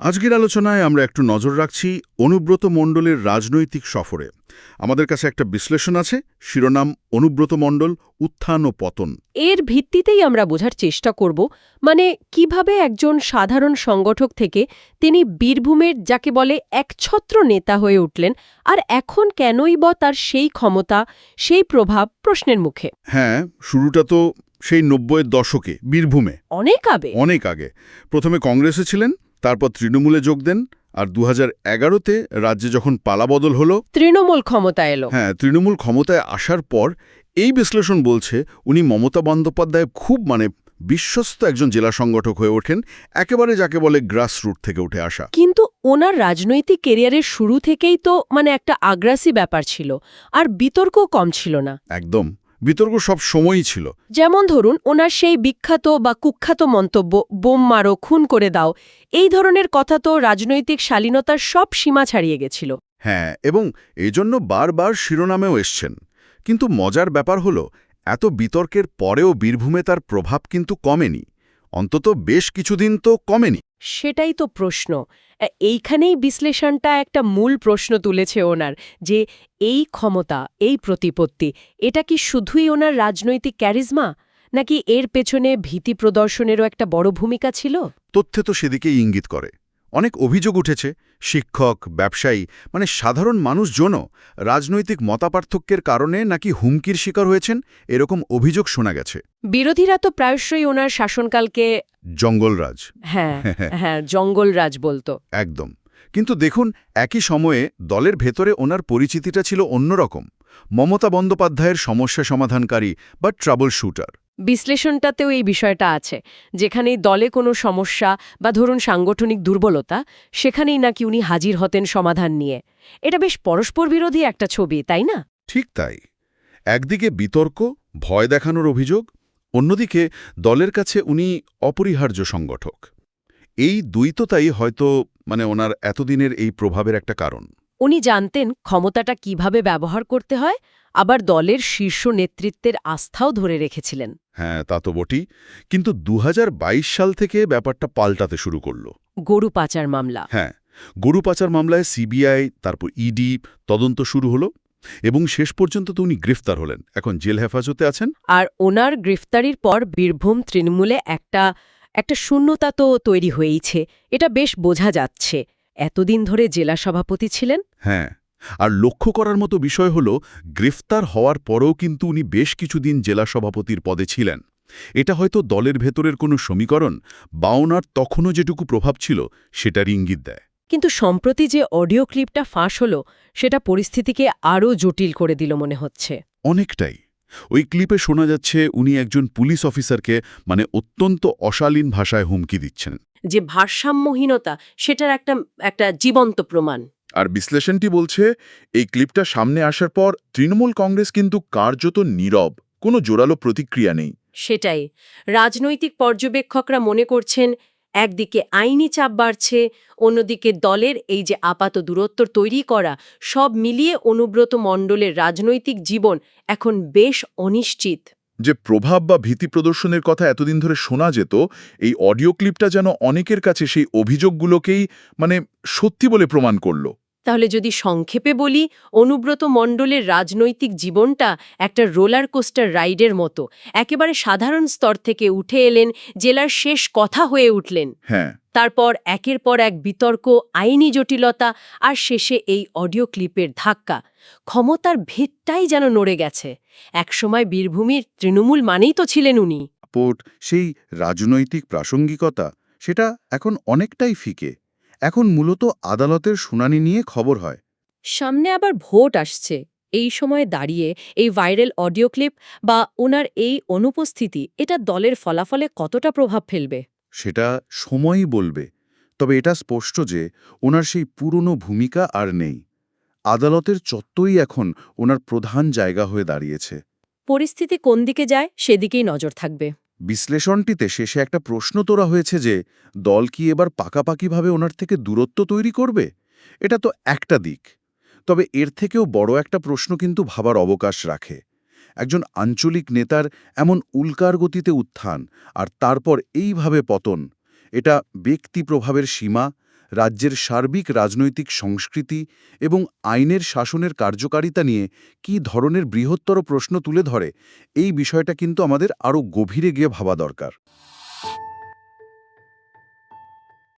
আজকের আলোচনায় আমরা একটু নজর রাখছি অনুব্রত মণ্ডলের রাজনৈতিক সফরে। আমাদের কাছে একটা বিশ্লেষণ আছে শিরোনাম অনুব্রত মণ্ডল উত্থান ও পতন। এর ভিত্তিতেই আমরা বোঝার চেষ্টা করব মানে কীভাবে একজন সাধারণ সংগঠক থেকে তিনি বীরভূমের যাকে বলে একছত্র নেতা হয়ে উঠলেন আর এখন কেনই বা তার সেই ক্ষমতা সেই প্রভাব প্রশ্নের মুখে। হ্যাঁ শুরুটা তো সেই নব্বইয়ের দশকে বীরভূমে। অনেক আগে। অনেক আগে। প্রথমে কংগ্রেসে ছিলেন তারপর তৃণমূলে যোগ দেন আর দু হাজার এগারোতে রাজ্যে যখন পালাবদল হলো তৃণমূল ক্ষমতা এলো। হ্যাঁ তৃণমূল ক্ষমতায় আসার পর এই বিশ্লেষণ বলছে উনি মমতা বন্দ্যোপাধ্যায় খুব মানে বিশ্বস্ত একজন জেলা সংগঠক হয়ে ওঠেন একেবারে যাকে বলে গ্রাসরুট থেকে উঠে আসা। কিন্তু ওনার রাজনৈতিক কেরিয়ারের শুরু থেকেই তো মানে একটা আগ্রাসী ব্যাপার ছিল আর বিতর্কও কম ছিল না। একদম। বিতর্ক সব সময়ই ছিল। যেমন ধরুন ওনার সেই বিখ্যাত বা কুখ্যাত মন্তব্য বোম মারো খুন করে দাও এই ধরনের কথা তো রাজনৈতিক শালীনতার সব সীমা ছাড়িয়ে গেছিল। হ্যাঁ এবং এজন্য বারবার শিরোনামেও এসছেন। কিন্তু মজার ব্যাপার হলো এত বিতর্কের পরেও বীরভূমে তার প্রভাব কিন্তু কমেনি। অন্তত বেশ কিছুদিন তো কমেনি। সেটাই তো প্রশ্ন। এইখানেই বিশ্লেষণটা একটা মূল প্রশ্ন তুলেছে ওনার, যে এই ক্ষমতা, এই প্রতিপত্তি, এটা কি শুধুই ওনার রাজনৈতিক ক্যারিজমা? নাকি এর পেছনে ভীতি প্রদর্শনেরও একটা বড় ভূমিকা ছিল? তথ্যে তো সেদিকেই ইঙ্গিত করে। অনেক অভিযোগ উঠেছে শিক্ষক ব্যবসায়ী মানে সাধারণ মানুষজনও রাজনৈতিক মতাপার্থক্যের কারণে নাকি হুমকির শিকার হয়েছেন এরকম অভিযোগ শোনা গেছে। বিরোধীরা তো প্রায়শই ওনার শাসনকালকে জঙ্গলরাজ। হ্যাঁ হ্যাঁ জঙ্গলরাজ বলতো। একদম। কিন্তু দেখুন একই সময়ে দলের ভেতরে ওনার পরিচিতিটা ছিল অন্যরকম। মমতা বন্দ্যোপাধ্যায়ের সমস্যা সমাধানকারী বা ট্রাবল শুটার। বিশ্লেষণটাতেও এই বিষয়টা আছে। যেখানেই দলে কোনো সমস্যা বা ধরুন সাংগঠনিক দুর্বলতা সেখানেই নাকি উনি হাজির হতেন সমাধান নিয়ে। এটা বেশ পরস্পর বিরোধী একটা ছবি তাই না? ঠিক তাই। একদিকে বিতর্ক ভয় দেখানোর অভিযোগ অন্যদিকে দলের কাছে উনি অপরিহার্য সংগঠক। এই দ্বৈততাই হয়তো মানে ওনার এতদিনের এই প্রভাবের একটা কারণ। উনি জানতেন ক্ষমতাটা কীভাবে ব্যবহার করতে হয় আবার দলের শীর্ষ নেতৃত্বের আস্থাও ধরে রেখেছিলেন। হ্যাঁ তা তো বটি কিন্তু দু হাজার বাইশ সাল থেকে ব্যাপারটা পাল্টাতে শুরু করল। গরু পাচার মামলা। হ্যাঁ গরু পাচার মামলায় সিবিআই তারপর ইডি তদন্ত শুরু হলো এবং শেষ পর্যন্ত তো উনি গ্রেফতার হলেন। এখন জেল হেফাজতে আছেন। আর ওনার গ্রেফতারির পর বীরভূম তৃণমূলে একটা একটা শূন্যতা তো তৈরি হয়েইছে। এটা বেশ বোঝা যাচ্ছে। এতদিন ধরে জেলা সভাপতি ছিলেন। হ্যাঁ আর লক্ষ্য করার মতো বিষয় হল গ্রেফতার হওয়ার পরেও কিন্তু উনি বেশ কিছুদিন জেলা সভাপতির পদে ছিলেন। এটা হয়তো দলের ভেতরের কোনো সমীকরণ বা ওনার তখনও যেটুকু প্রভাব ছিল সেটার ইঙ্গিত দেয়। কিন্তু সম্প্রতি যে অডিও ক্লিপটা ফাঁস হলো সেটা পরিস্থিতিকে আরও জটিল করে দিল মনে হচ্ছে। অনেকটাই। ওই ক্লিপে শোনা যাচ্ছে উনি একজন পুলিশ অফিসারকে মানে অত্যন্ত অশালীন ভাষায় হুমকি দিচ্ছেন। যে ভারসাম্যহীনতা সেটার একটা একটা জীবন্ত প্রমাণ। আর বিশ্লেষণটি বলছে, এই ক্লিপটা সামনে আসার পর তৃণমূল কংগ্রেস কিন্তু কার্যত নীরব, কোনো জোরালো প্রতিক্রিয়া নেই। সেটাই। রাজনৈতিক পর্যবেক্ষকরা মনে করছেন, একদিকে আইনি চাপ বাড়ছে, অন্যদিকে দলের এই যে আপাত দূরত্ব তৈরি করা, সব মিলিয়ে অনুব্রত মণ্ডলের রাজনৈতিক জীবন এখন বেশ অনিশ্চিত। যে প্রভাব বা ভীতি প্রদর্শনের কথা এতদিন ধরে শোনা যেত এই অডিও ক্লিপটা যেন অনেকের কাছে সেই অভিযোগগুলোকেই মানে সত্যি বলে প্রমাণ করল। তাহলে যদি সংক্ষেপে বলি অনুব্রত মণ্ডলের রাজনৈতিক জীবনটা একটা রোলার কোস্টার রাইডের মতো। একেবারে সাধারণ স্তর থেকে উঠে এলেন জেলার শেষ কথা হয়ে উঠলেন। হ্যাঁ। তারপর একের পর এক বিতর্ক আইনি জটিলতা আর শেষে এই অডিও ক্লিপের ধাক্কা। ক্ষমতার ভিতটাই যেন নড়ে গেছে। একসময় বীরভূমির তৃণমূল মানেই তো ছিলেন উনি। পোর্ট সেই রাজনৈতিক প্রাসঙ্গিকতা সেটা এখন অনেকটাই ফিকে। এখন মূলত আদালতের শুনানি নিয়ে খবর হয়। সামনে আবার ভোট আসছে। এই সময়ে দাঁড়িয়ে এই ভাইরাল অডিও ক্লিপ বা ওনার এই অনুপস্থিতি এটা দলের ফলাফলে কতটা প্রভাব ফেলবে? সেটা সময়ই বলবে। তবে এটা স্পষ্ট যে ওনার সেই পুরনো ভূমিকা আর নেই। আদালতের চত্বরই এখন ওনার প্রধান জায়গা হয়ে দাঁড়িয়েছে। পরিস্থিতি কোন দিকে যায় সেদিকেই নজর থাকবে। বিশ্লেষণটিতে শেষে একটা প্রশ্ন তোলা হয়েছে যে দল কি এবার পাকাপাকিভাবে ওনার থেকে দূরত্ব তৈরি করবে? এটা তো একটা দিক। তবে এর থেকেও বড় একটা প্রশ্ন কিন্তু ভাবার অবকাশ রাখে। একজন আঞ্চলিক নেতার এমন উল্কার গতিতে উত্থান আর তারপর এইভাবে পতন। এটা ব্যক্তি প্রভাবের সীমা, রাজ্যের সার্বিক রাজনৈতিক সংস্কৃতি এবং আইনের শাসনের কার্যকারিতা নিয়ে কি ধরনের বৃহত্তর প্রশ্ন তুলে ধরে, এই বিষয়টা কিন্তু আমাদের আরও গভীরে গিয়ে ভাবা দরকার।